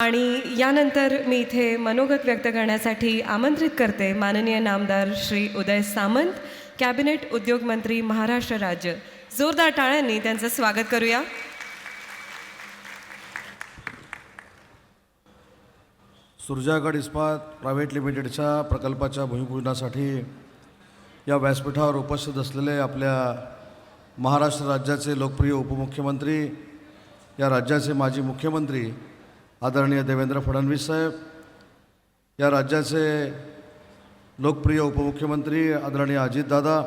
आणि यानंतर मी इथे मनोगत व्यक्त करण्यासाठी आमंत्रित करते माननीय नामदार श्री उदय सामंत कॅबिनेट उद्योग मंत्री महाराष्ट्र राज्य. जोरदार टाळ्यांनी त्यांचं स्वागत करूया. सुरजागड इस्पात प्रायव्हेट लिमिटेडच्या प्रकल्पाच्या भूमिपूजनासाठी या व्यासपीठावर उपस्थित असलेले आपल्या महाराष्ट्र राज्याचे लोकप्रिय उपमुख्यमंत्री या राज्याचे माजी मुख्यमंत्री आदरणीय देवेंद्र फडणवीस साहेब या राज्याचे लोकप्रिय उपमुख्यमंत्री आदरणीय अजितदादा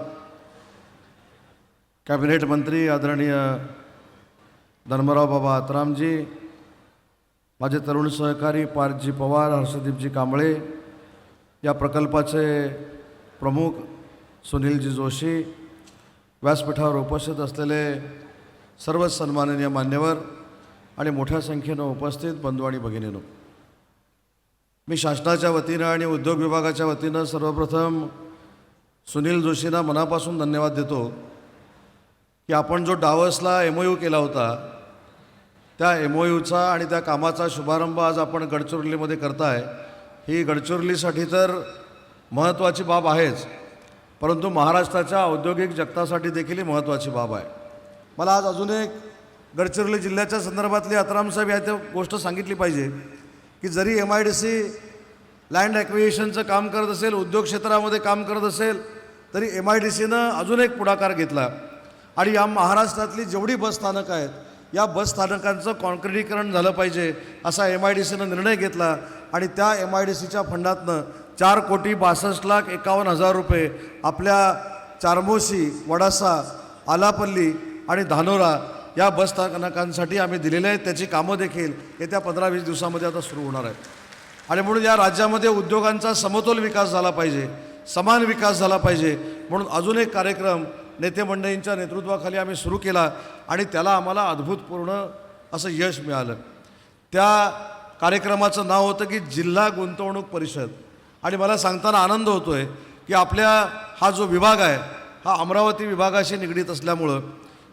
कॅबिनेट मंत्री आदरणीय धर्मराव बाबा आतरामजी माझे तरुण सहकारी पारजी पवार हर्षदीपजी कांबळे या प्रकल्पाचे प्रमुख सुनीलजी जोशी व्यासपीठावर उपस्थित असलेले सर्व सन्माननीय मान्यवर आणि मोठ्या संख्येनं उपस्थित बंधू आणि भगिनीनो. मी शासनाच्या वतीनं आणि उद्योग विभागाच्या वतीनं सर्वप्रथम सुनील जोशींना मनापासून धन्यवाद देतो की आपण जो डावसला एम यू केला होता त्या एम ओ यूचा आणि त्या कामाचा शुभारंभ आज आपण गडचिरोलीमध्ये करताय. ही गडचिरोलीसाठी तर महत्त्वाची बाब आहेच परंतु महाराष्ट्राच्या औद्योगिक जगतासाठी देखील ही महत्त्वाची बाब आहे. मला आज अजून एक गडचिरोली जिल्ह्याच्या संदर्भातली अतरामसाहेब या त्या गोष्ट सांगितली पाहिजे की जरी M I D C land ॲक्विएशनचं काम करत असेल उद्योग क्षेत्रामध्ये काम करत असेल तरी एम आय डी सीनं अजून एक पुढाकार घेतला. आणि या महाराष्ट्रातली जेवढी बसस्थानकं आहेत या बसस्थानकांचं कॉन्क्रिटीकरण झालं पाहिजे असा एम आय डी सीनं निर्णय घेतला. आणि त्या एम आय डी सीच्या फंडातनं चार कोटी बासष्ट लाख एकावन्न हजार रुपये आपल्या चारमोशी वडासा आलापल्ली आणि धानोरा या बसस्थानकांसाठी आम्ही दिलेले आहेत. त्याची कामं देखील येत्या पंधरा वीस दिवसामध्ये आता सुरू होणार आहेत. आणि म्हणून या राज्यामध्ये उद्योगांचा समतोल विकास झाला पाहिजे समान विकास झाला पाहिजे. म्हणून अजून एक कार्यक्रम नेते मंडळींच्या नेतृत्वाखाली आम्ही सुरू केला आणि त्याला आम्हाला अद्भुतपूर्ण असं यश मिळालं. त्या कार्यक्रमाचं नाव होतं की जिल्हा गुंतवणूक परिषद. आणि मला सांगताना आनंद होतो आहे की आपल्या हा जो विभाग आहे हा अमरावती विभागाशी निगडीत असल्यामुळं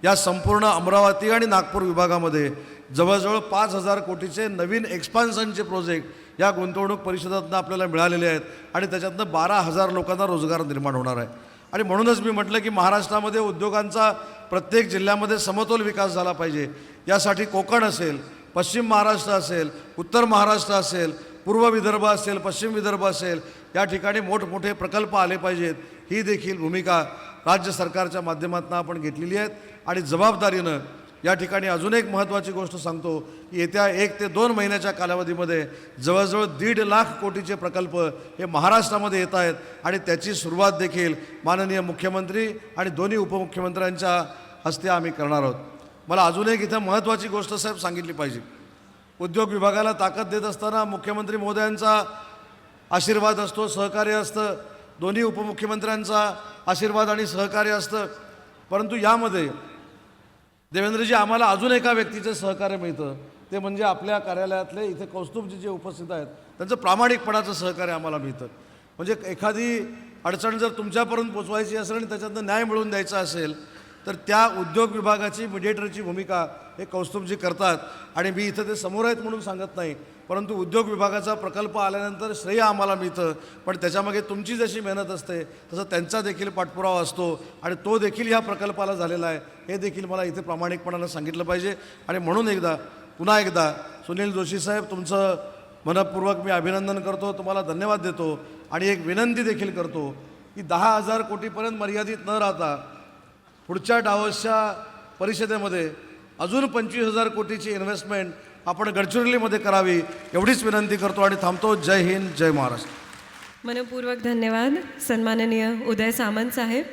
या संपूर्ण अमरावती आणि नागपूर विभागामध्ये जवळजवळ पाच हजार कोटीचे नवीन एक्सपान्शनचे प्रोजेक्ट या गुंतवणूक परिषदातनं आपल्याला मिळालेले आहेत आणि त्याच्यातनं बारा हजार लोकांना रोजगार निर्माण होणार आहे. आणि म्हणूनच मी म्हटलं की महाराष्ट्रामध्ये उद्योगांचा प्रत्येक जिल्ह्यामध्ये समतोल विकास झाला पाहिजे. यासाठी कोकण असेल पश्चिम महाराष्ट्र असेल उत्तर महाराष्ट्र असेल पूर्व विदर्भ असेल पश्चिम विदर्भ असेल या ठिकाणी मोठमोठे प्रकल्प आले पाहिजेत. ही देखील भूमिका राज्य सरकारच्या माध्यमातून आपण घेतलेली आहेत. आणि जबाबदारीनं या ठिकाणी अजून एक महत्त्वाची गोष्ट सांगतो की येत्या एक ते दोन महिन्याच्या कालावधीमध्ये जवळजवळ दीड लाख कोटीचे प्रकल्प हे महाराष्ट्रामध्ये येत आहेत. आणि त्याची सुरुवात देखील माननीय मुख्यमंत्री आणि दोन्ही उपमुख्यमंत्र्यांच्या हस्ते आम्ही करणार आहोत. मला अजून एक इथं महत्त्वाची गोष्ट साहेब सांगितली पाहिजे. उद्योग विभागाला ताकद देत असताना मुख्यमंत्री महोदयांचा आशीर्वाद असतो सहकार्य असतं. दोन्ही उपमुख्यमंत्र्यांचा आशीर्वाद आणि सहकार्य असतं. परंतु यामध्ये देवेंद्रजी आम्हाला अजून एका व्यक्तीचं सहकार्य मिळतं. ते म्हणजे आपल्या कार्यालयातले इथे कौस्तुभजी जे उपस्थित आहेत त्यांचं प्रामाणिकपणाचं सहकार्य आम्हाला मिळतं. म्हणजे एखादी अडचण जर तुमच्यापर्यंत पोचवायची असेल आणि त्याच्यातनं न्याय मिळवून द्यायचा असेल तर त्या उद्योग विभागाची मिडिएटरची भूमिका हे कौस्तुभजी करतात. आणि मी इथं ते समोर आहेत म्हणून सांगत नाही. परंतु उद्योग विभागाचा प्रकल्प आल्यानंतर श्रेय आम्हाला मिळतं. पण त्याच्यामागे तुमची जशी मेहनत असते तसं त्यांचा देखील पाठपुरावा असतो. आणि तो देखील ह्या प्रकल्पाला झालेला आहे. हे देखील मला इथे प्रामाणिकपणानं सांगितलं पाहिजे. आणि म्हणून एकदा पुन्हा एकदा सुनील जोशी साहेब तुमचं मनपूर्वक मी अभिनंदन करतो. तुम्हाला धन्यवाद देतो. आणि एक विनंती देखील करतो की दहा हजार कोटीपर्यंत मर्यादित न राहता पुढच्या डावसच्या परिषदेमध्ये अजून पंचवीस हजार कोटीची इन्व्हेस्टमेंट आपण गडचिरोलीमध्ये करावी एवढीच विनंती करतो आणि थांबतो. जय हिंद जय महाराष्ट्र. मनपूर्वक धन्यवाद. सन्माननीय उदय सामंत साहेब.